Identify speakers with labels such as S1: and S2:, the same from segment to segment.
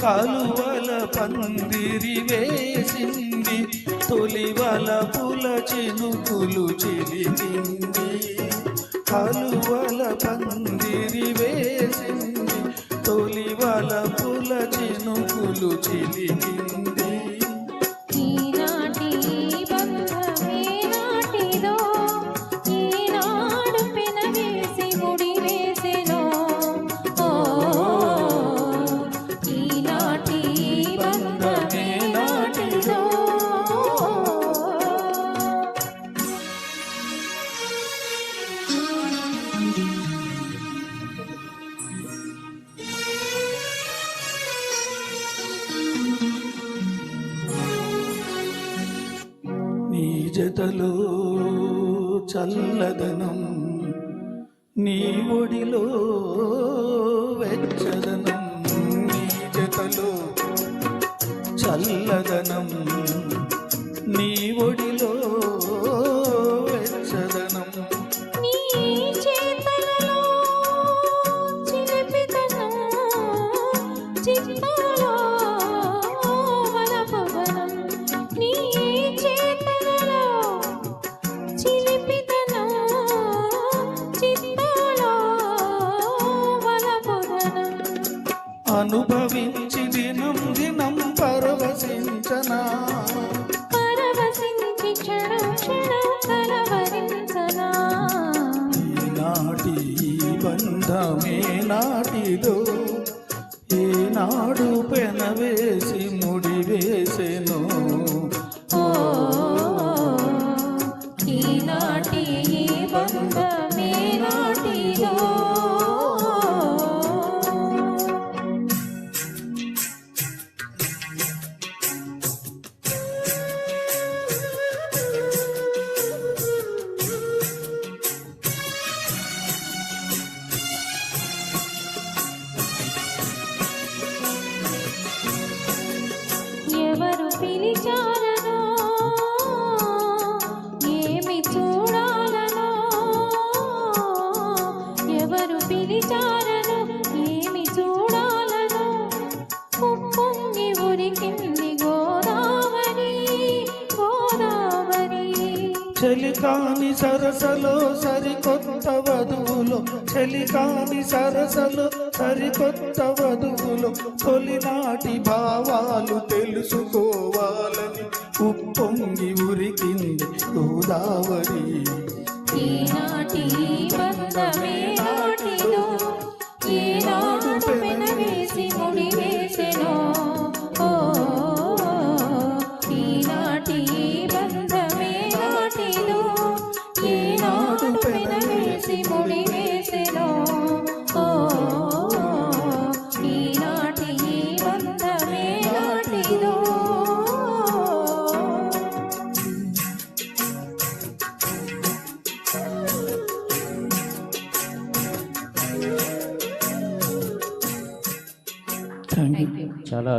S1: కలువల పందిరి వేసింది తొలివల పుల చినుకులు చిలికింది కలువల పందిరి వే జతలు చల్లదనం నీ ఒడిలో వెచ్చదనం. నీ జతలు చల్లదనం నీ ఒడిలో అనుభవించి దినం దినం పరవశించనా?
S2: పరవశించి క్షణం క్షణం కలవరించనా?
S1: ఈనాటి బంధమే నాటిదో ఏనాడు పెనవేసి ముడివేసెను? చలికాని సరసలో సరికొత్త వధువులో చలికాని సరసలో సరికొత్త వధువులో తొలినాటి భావాలు తెలుసుకోవాలని ఉప్పొంగి ఉరికింది గోదావరి.
S2: ఈనాటి బంధమే
S3: నాటిలో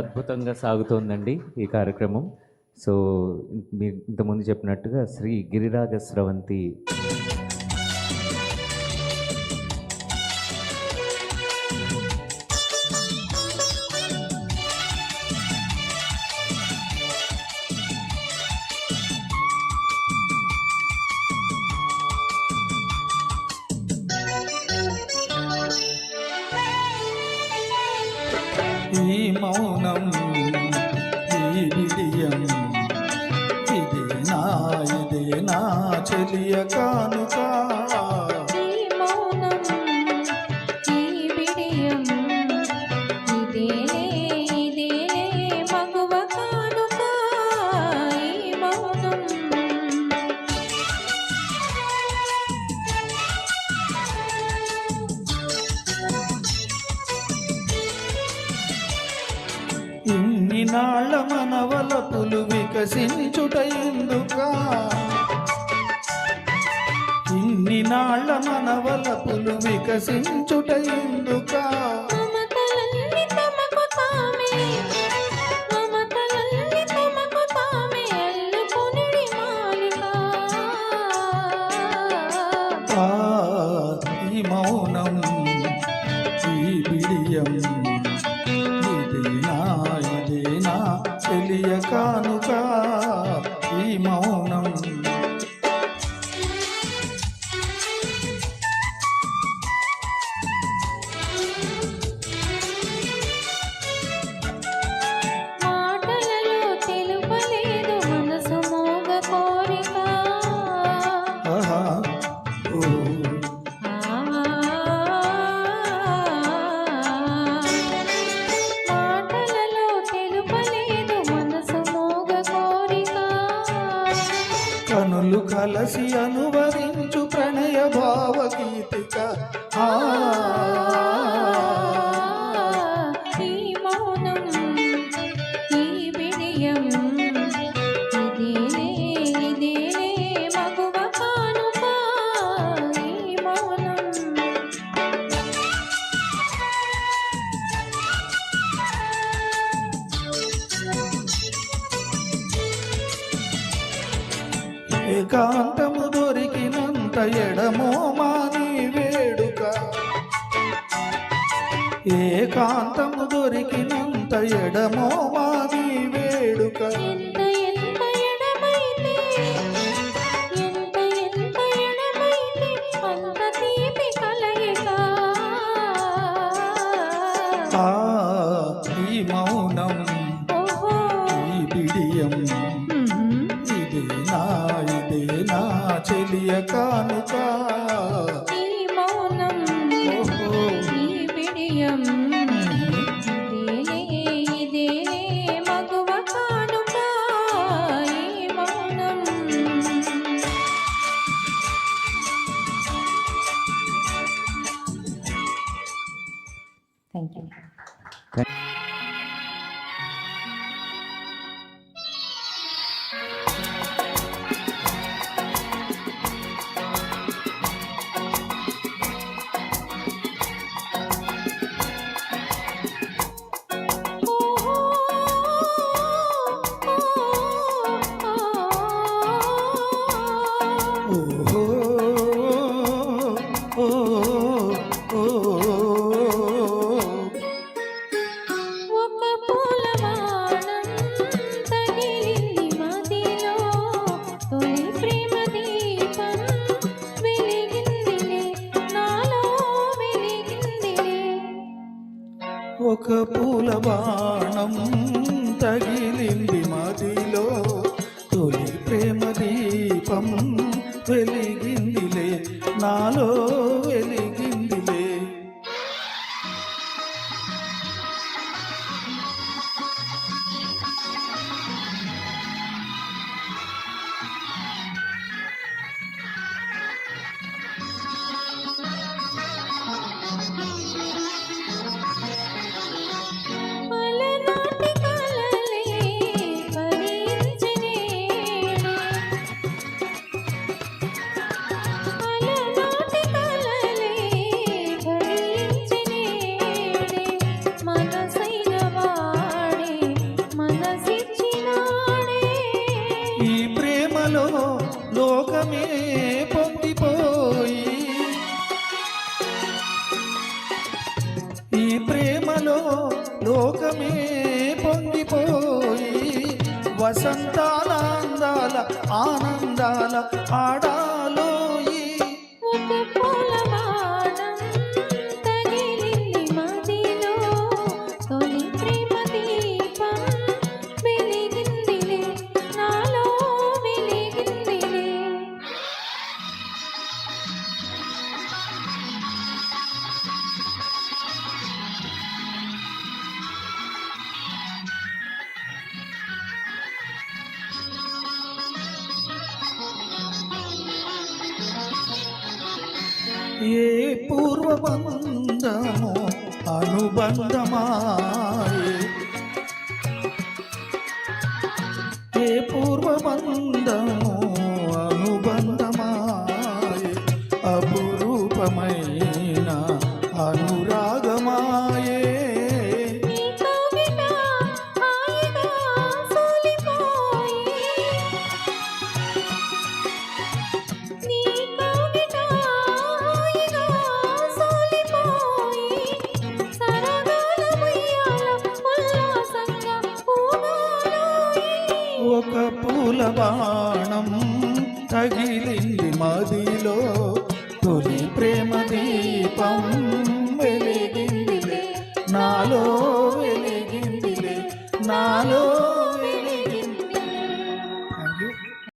S3: అద్భుతంగా సాగుతోందండి ఈ కార్యక్రమం. సో మీరు ఇంతకుముందు చెప్పినట్టుగా శ్రీ గిరిరాజ స్రవంతి
S1: మౌనం ఈ విజయం ఇదే నా ఇదే నా చెలియ కానుక. వికసించుటయిందుగా ఇన్ని నాళ్ళ మన వలపులు వికసించుటయిందుగా ఈ మౌనం
S2: ఈ బిడియం আজি অনু
S1: ఏకాంతము దొరికినంత ఎడమో మాని వేడుక. ఏకాంతము దొరికినంత ఎడమో మాని వేడుక. ఈ మౌనం కానుక
S2: ప్రేమ దీపం వెలిగిందిలే నాలో.
S1: లోకమే పొంగిపోయి ఈ ప్రేమలో లోకమే పొంగిపోయి వసంతాల అందాల ఆనందాల ఆడా పూర్వబంధము అనుబంధమాయే. పూర్వబంధ పూల బాణం తగిలింది మదిలో తొలి ప్రేమ దీపం.